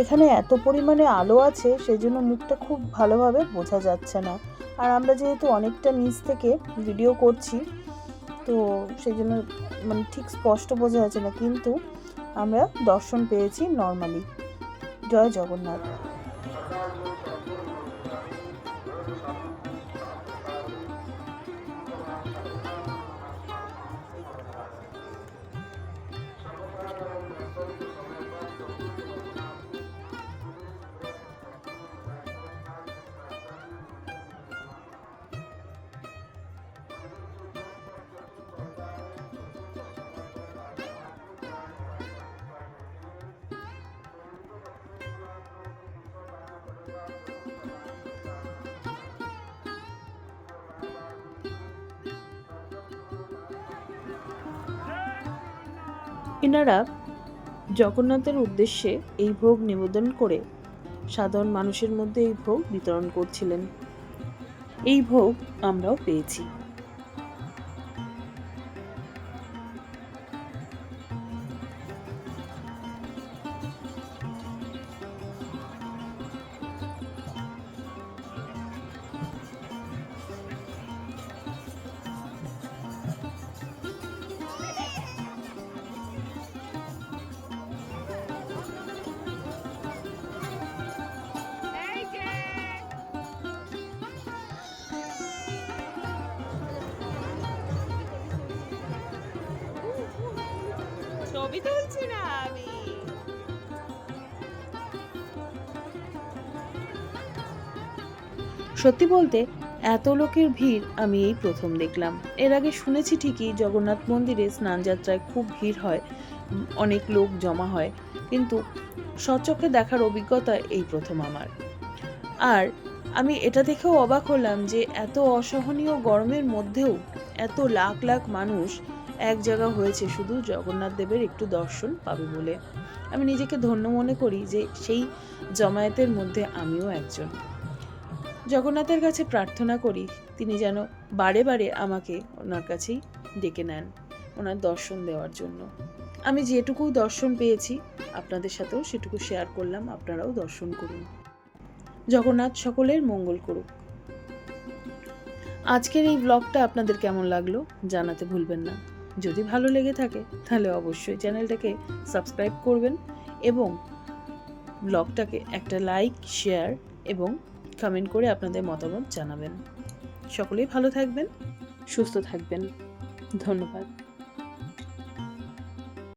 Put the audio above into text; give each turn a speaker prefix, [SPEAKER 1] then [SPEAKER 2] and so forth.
[SPEAKER 1] এখানে এত পরিমাণে আলো আছে সেই জন্য মুখটা খুব ভালোভাবে বোঝা যাচ্ছে না। আর আমরা যেহেতু অনেকটা নিচ থেকে ভিডিও করছি, তো সেই জন্য মানে ঠিক স্পষ্ট বোঝা যাচ্ছে না। কিন্তু আমরা দর্শন পেয়েছি নর্মালি জয় জগন্নাথ। এনারা জগন্নাথের উদ্দেশ্যে এই ভোগ নিবেদন করে সাধারণ মানুষের মধ্যে এই ভোগ বিতরণ করছিলেন। এই ভোগ আমরাও পেয়েছি।
[SPEAKER 2] ছবি তুলছি না আমি।
[SPEAKER 1] সত্যি বলতে, এত লোকের ভিড় আমি এই প্রথম দেখলাম। এর আগে শুনেছি ঠিকই জগন্নাথ মন্দিরে স্নানযাত্রায় খুব ভিড় হয়, অনেক লোক জমা হয়, কিন্তু সচক্ষে দেখার অভিজ্ঞতা এই প্রথম আমার। আর আমি এটা দেখেও অবাক হলাম যে এত অসহনীয় গরমের মধ্যেও এত লাখ লাখ মানুষ এক জায়গা হয়েছে শুধু জগন্নাথ দেবের একটু দর্শন পাবে বলে। আমি নিজেকে ধন্য মনে করি যে সেই জমায়েতের মধ্যে আমিও একজন। জগন্নাথের কাছে প্রার্থনা করি, তিনি যেন বারে বারে আমাকে ওনার কাছেই ডেকে নেন, ওনার দর্শন দেওয়ার জন্য। আমি যেটুকু দর্শন পেয়েছি, আপনাদের সাথেও সেটুকু শেয়ার করলাম, আপনারাও দর্শন করুন। জগন্নাথ সকলের মঙ্গল করুক। আজকের এই ব্লগটা আপনাদের কেমন লাগল জানাতে ভুলবেন না। যদি ভালো লেগে থাকে, তাহলে অবশ্যই চ্যানেলটাকে সাবস্ক্রাইব করবেন এবং ব্লগটাকে একটা লাইক, শেয়ার এবং কমেন্ট করে আপনাদের মতামত জানাবেন। সকলেই ভালো থাকবেন, সুস্থ থাকবেন। ধন্যবাদ।